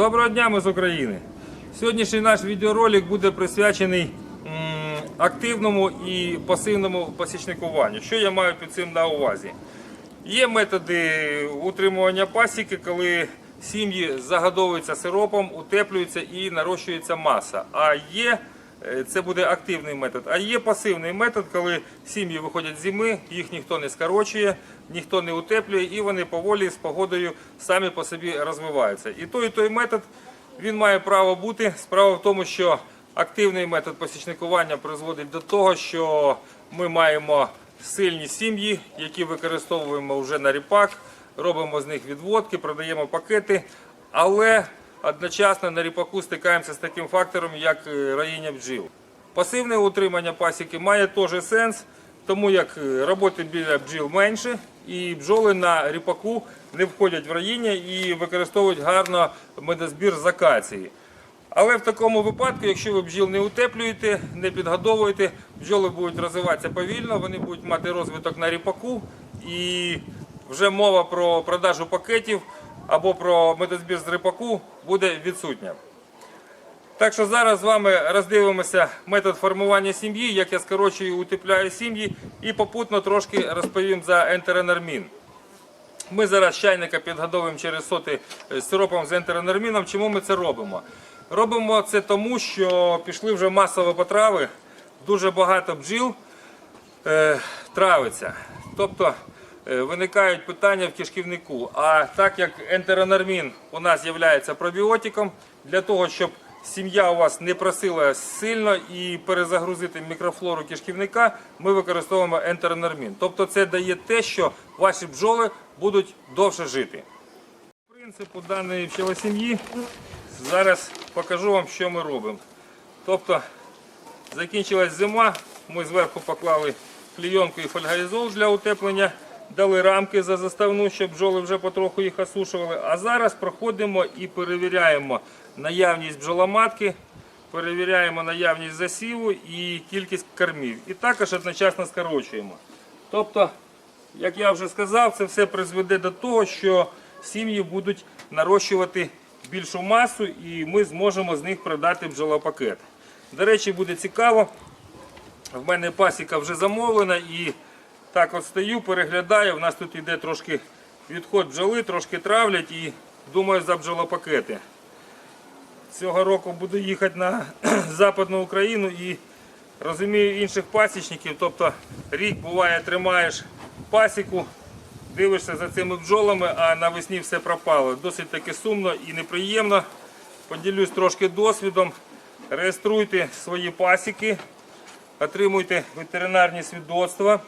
Доброго дня, ми з України. Сьогоднішній наш відеоролик буде присвячений активному і пасивному пасічникуванню. Що я маю під цим на увазі? Є методи утримування пасіки, коли сім'ї загадовуються сиропом, утеплюються і нарощується маса. А є це буде активний метод. А є пасивний метод, коли сім'ї виходять зими, їх ніхто не скорочує, ніхто не утеплює, і вони поволі з погодою самі по собі розвиваються. І той, і той метод він має право бути. Справа в тому, що активний метод посічникування призводить до того, що ми маємо сильні сім'ї, які використовуємо вже на ріпак, робимо з них відводки, продаємо пакети, але одночасно на ріпаку стикаємося з таким фактором, як е, роїння бджіл. Пасивне утримання пасіки має теж сенс, тому як е, роботи біля бджіл менше, і бджоли на ріпаку не входять в роїння і використовують гарно медозбір з акації. Але в такому випадку, якщо ви бджіл не утеплюєте, не підгодовуєте, бджоли будуть розвиватися повільно, вони будуть мати розвиток на ріпаку, і вже мова про продажу пакетів або про медозбір з ріпаку буде відсутня. Так що зараз з вами роздивимося метод формування сім'ї, як я скорочую і утепляю сім'ї, і попутно трошки розповім за ентеронормін. Ми зараз чайника підгодовуємо через соти з сиропом з ентеронорміном. Чому ми це робимо? Робимо це тому, що пішли вже масові потрави, дуже багато бджіл е, травиться. Тобто виникають питання в кишківнику. А так як ентеронормін у нас є пробіотиком, для того, щоб сім'я у вас не просила сильно і перезагрузити мікрофлору кишківника, ми використовуємо ентеронормін. Тобто це дає те, що ваші бджоли будуть довше жити. Принципу даної пчелосім'ї зараз покажу вам, що ми робимо. Тобто закінчилась зима, ми зверху поклали клійонку і фольгаізол для утеплення, дали рамки за заставну, щоб бджоли вже потроху їх осушували. А зараз проходимо і перевіряємо наявність бджоломатки, перевіряємо наявність засіву і кількість кормів. І також одночасно скорочуємо. Тобто, як я вже сказав, це все призведе до того, що сім'ї будуть нарощувати більшу масу і ми зможемо з них продати бджолопакет. До речі, буде цікаво. В мене пасіка вже замовлена і так от стою, переглядаю. У нас тут йде трошки відход бджоли, трошки травлять і думаю за бджолопакети. Цього року буду їхати на Западну Україну і розумію інших пасічників. Тобто рік буває, тримаєш пасіку, дивишся за цими бджолами, а навесні все пропало. Досить таки сумно і неприємно. Поділюсь трошки досвідом. Реєструйте свої пасіки, отримуйте ветеринарні свідоцтва,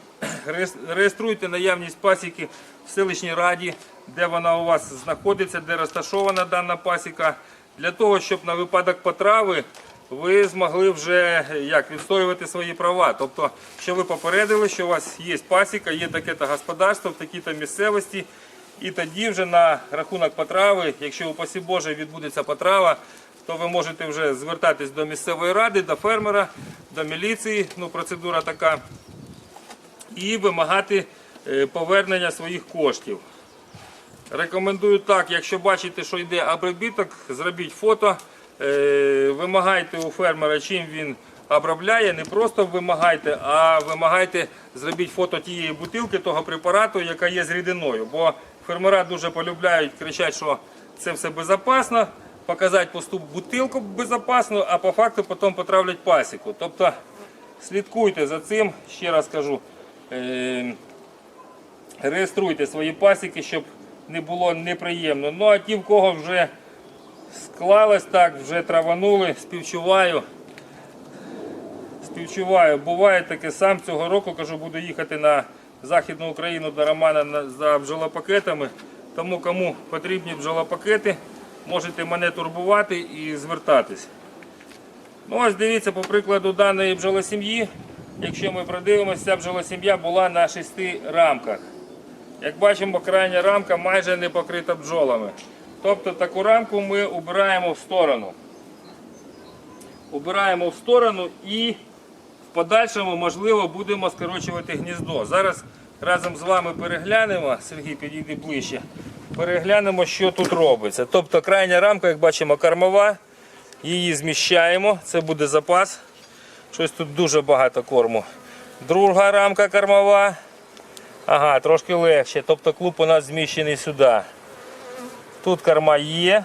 реєструйте наявність пасіки в селищній раді, де вона у вас знаходиться, де розташована дана пасіка, для того, щоб на випадок потрави ви змогли вже як відстоювати свої права. Тобто, що ви попередили, що у вас є пасіка, є таке-то господарство в такій-то місцевості. І тоді вже на рахунок потрави, якщо упасі Боже відбудеться потрава, то ви можете вже звертатись до місцевої ради, до фермера, до міліції, ну процедура така, і вимагати е, повернення своїх коштів. Рекомендую так, якщо бачите, що йде обробіток, зробіть фото, е, вимагайте у фермера, чим він обробляє. Не просто вимагайте, а вимагайте зробіть фото тієї бутилки, того препарату, яка є з рідиною. Бо фермера дуже полюбляють, кричать, що це все безпечно, показати пусту бутилку безпечно, а по факту потім потравлять пасіку. Тобто слідкуйте за цим, ще раз кажу. Е, реєструйте свої пасіки, щоб не було неприємно. Ну а ті, в кого вже склалось так, вже траванули, співчуваю. Співчуваю. Буває таке сам цього року, кажу, буду їхати на Західну Україну до Романа за бджолопакетами. Тому кому потрібні бджолопакети, можете мене турбувати і звертатись. Ну ось дивіться, по прикладу даної бджолосім'ї, якщо ми продивимося, ця бджолосім'я була на шести рамках. Як бачимо, крайня рамка майже не покрита бджолами. Тобто таку рамку ми убираємо в сторону. Убираємо в сторону і в подальшому, можливо, будемо скорочувати гніздо. Зараз разом з вами переглянемо. Сергій, підійди ближче. Переглянемо, що тут робиться. Тобто крайня рамка, як бачимо, кормова. Її зміщаємо. Це буде запас. Щось тут дуже багато корму. Друга рамка кормова. Ага, трошки легше. Тобто клуб у нас зміщений сюди. Тут корма є,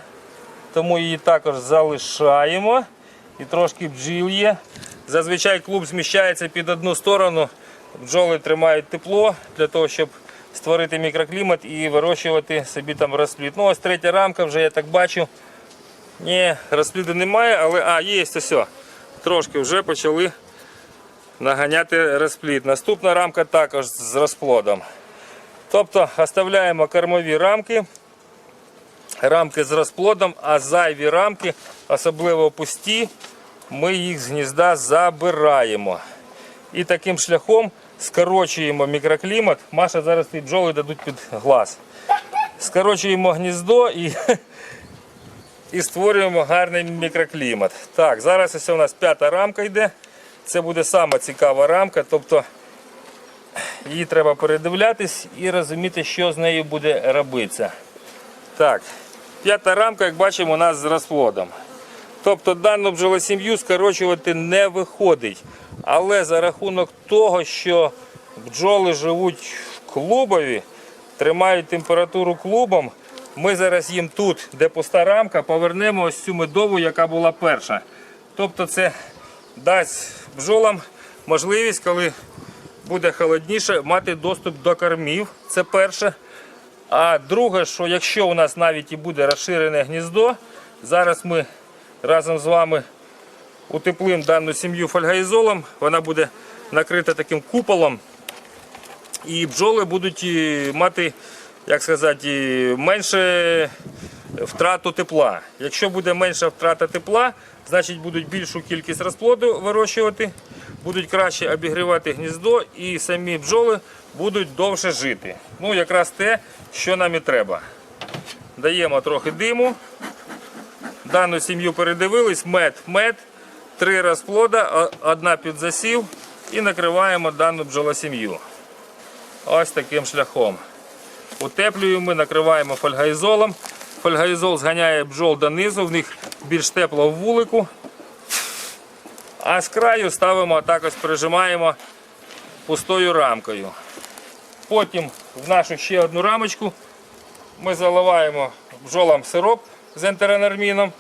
тому її також залишаємо. І трошки бджіл є. Зазвичай клуб зміщається під одну сторону. Бджоли тримають тепло для того, щоб створити мікроклімат і вирощувати собі там розплід. Ну, ось третя рамка, вже я так бачу. Ні, розпліду немає, але а, є ось. Трошки вже почали наганяти розплід. Наступна рамка також з розплодом. Тобто оставляємо кормові рамки, рамки з розплодом, а зайві рамки, особливо пусті, ми їх з гнізда забираємо. І таким шляхом скорочуємо мікроклімат. Маша зараз ті бджоли дадуть під глаз. Скорочуємо гніздо і, і створюємо гарний мікроклімат. Так, зараз ось у нас п'ята рамка йде. Це буде сама цікава рамка. Тобто її треба передивлятись і розуміти, що з нею буде робитися. Так, п'ята рамка, як бачимо, у нас з розплодом. Тобто дану бджолосім'ю скорочувати не виходить. Але за рахунок того, що бджоли живуть в клубові, тримають температуру клубом, ми зараз їм тут, де пуста рамка, повернемо ось цю медову, яка була перша. Тобто це дасть бджолам можливість, коли буде холодніше, мати доступ до кормів. Це перше. А друге, що якщо у нас навіть і буде розширене гніздо, зараз ми разом з вами утеплимо дану сім'ю фольгаізолом, вона буде накрита таким куполом. І бджоли будуть мати, як сказати, менше втрату тепла. Якщо буде менша втрата тепла, значить будуть більшу кількість розплоду вирощувати, будуть краще обігрівати гніздо і самі бджоли будуть довше жити. Ну, якраз те, що нам і треба. Даємо трохи диму. Дану сім'ю передивились, мед, мед, три розплода, одна під засів і накриваємо дану бджолосім'ю. Ось таким шляхом. Утеплюємо, накриваємо фольгаізолом. Фольгаізол зганяє бджол донизу, в них більш тепло в вулику. А з краю ставимо, так ось прижимаємо пустою рамкою. Потім в нашу ще одну рамочку ми заливаємо бджолам сироп з ентеронорміном.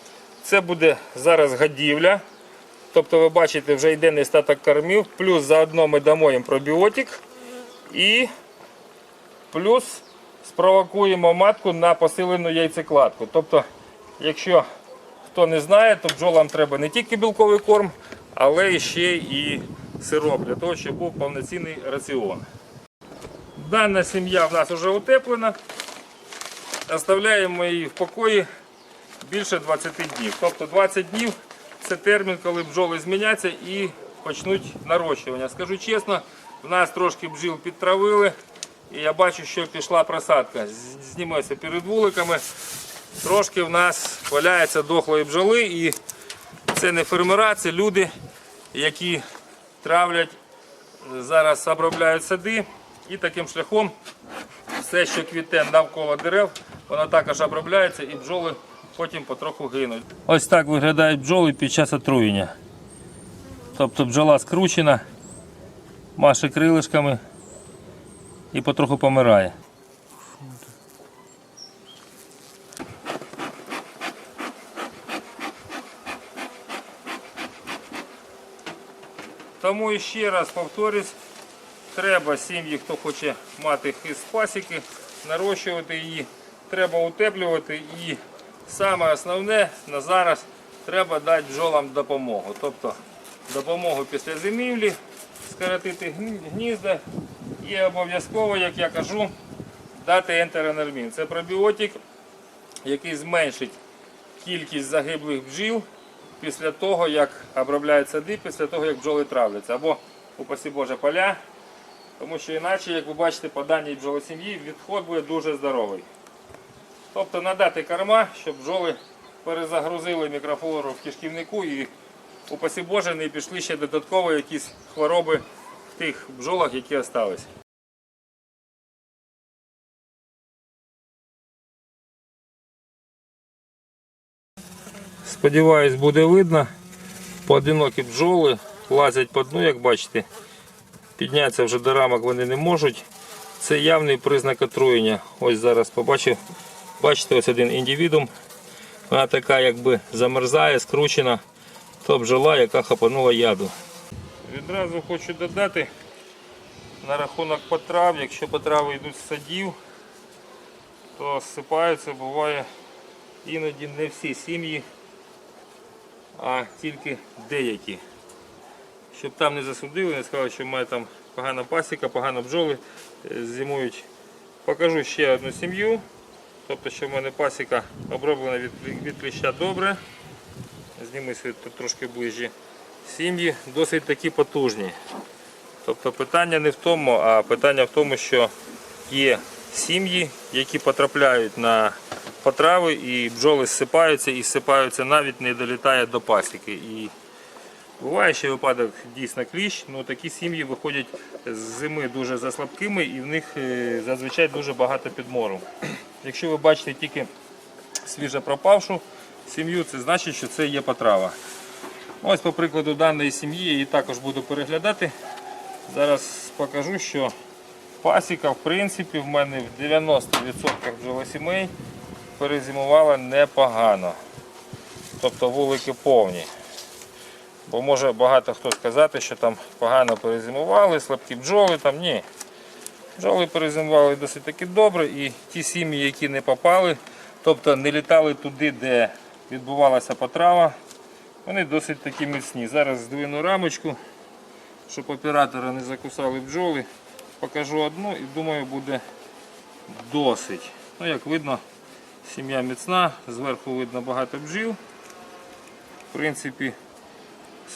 Це буде зараз годівля. Тобто ви бачите, вже йде нестаток кормів. Плюс заодно ми дамо їм пробіотик. І плюс спровокуємо матку на посилену яйцекладку. Тобто, якщо хто не знає, то бджолам треба не тільки білковий корм, але ще і сироп для того, щоб був повноцінний раціон. Дана сім'я в нас вже утеплена. Оставляємо її в покої більше 20 днів. Тобто 20 днів це термін, коли бджоли зміняться і почнуть нарощування. Скажу чесно, в нас трошки бджіл підтравили. І я бачу, що пішла просадка. З- Знімається перед вуликами. Трошки в нас валяється дохлої бджоли. І це не фермера, це люди, які травлять, зараз обробляють сади. І таким шляхом все, що квіте навколо дерев, воно також обробляється і бджоли потім потроху гинуть. Ось так виглядають бджоли під час отруєння. Тобто бджола скручена, маше крилишками і потроху помирає. Тому ще раз повторюсь, треба сім'ї, хто хоче мати хист пасіки, нарощувати її, треба утеплювати і саме основне на зараз треба дати бджолам допомогу. Тобто допомогу після зимівлі, скоротити гнізда і обов'язково, як я кажу, дати ентеронормін. Це пробіотик, який зменшить кількість загиблих бджіл після того, як обробляють сади, після того, як бджоли травляться. Або, упаси Боже, поля. Тому що іначе, як ви бачите, по даній бджолосім'ї відход буде дуже здоровий. Тобто надати корма, щоб бджоли перезагрузили мікрофлору в кишківнику і, упаси Боже, не пішли ще додатково якісь хвороби тих бджолах, які залишилися. Сподіваюсь, буде видно. Поодинокі бджоли лазять по дну, як бачите. Піднятися вже до рамок вони не можуть. Це явний признак отруєння. Ось зараз побачив. Бачите, ось один індивідум. Вона така якби замерзає, скручена, то бджола, яка хапанула яду. Відразу хочу додати на рахунок потрав. Якщо потрави йдуть з садів, то зсипаються, буває іноді не всі сім'ї, а тільки деякі. Щоб там не засудили, не сказали, що в мене там погана пасіка, погано бджоли е, зимують. Покажу ще одну сім'ю. Тобто, що в мене пасіка оброблена від, від кліща добре. Зніми тут трошки ближче. Сім'ї досить такі потужні. Тобто питання не в тому, а питання в тому, що є сім'ї, які потрапляють на потрави і бджоли зсипаються і зсипаються навіть не долітає до пасіки. І буває ще випадок дійсно кліщ, але такі сім'ї виходять з зими дуже заслабкими і в них е, зазвичай дуже багато підмору. Якщо ви бачите тільки свіже пропавшу сім'ю, це значить, що це є потрава. Ось по прикладу даної сім'ї її також буду переглядати. Зараз покажу, що пасіка в принципі в мене в 90% бджолосімей перезимувала непогано. Тобто вулики повні. Бо може багато хто сказати, що там погано перезимували, слабкі бджоли, там ні. Бджоли перезимували досить таки добре і ті сім'ї, які не попали, тобто не літали туди, де відбувалася потрава, вони досить таки міцні. Зараз здвину рамочку, щоб оператора не закусали бджоли. Покажу одну і думаю буде досить. Ну, як видно, сім'я міцна, зверху видно багато бджіл. В принципі,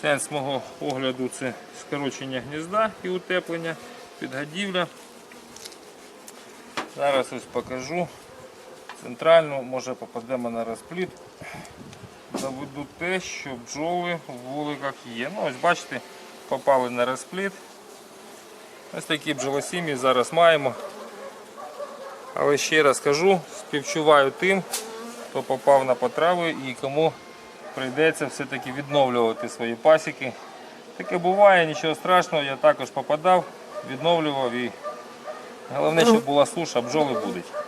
сенс мого огляду це скорочення гнізда і утеплення, підгодівля. Зараз ось покажу центральну, може попадемо на розпліт. Доведу те, що бджоли в вуликах є. Ну ось бачите, попали на розпліт. Ось такі бджолосім'ї зараз маємо. Але ще раз кажу, співчуваю тим, хто попав на потрави і кому прийдеться все-таки відновлювати свої пасіки. Таке буває, нічого страшного, я також попадав, відновлював і головне, щоб була суша, бджоли будуть.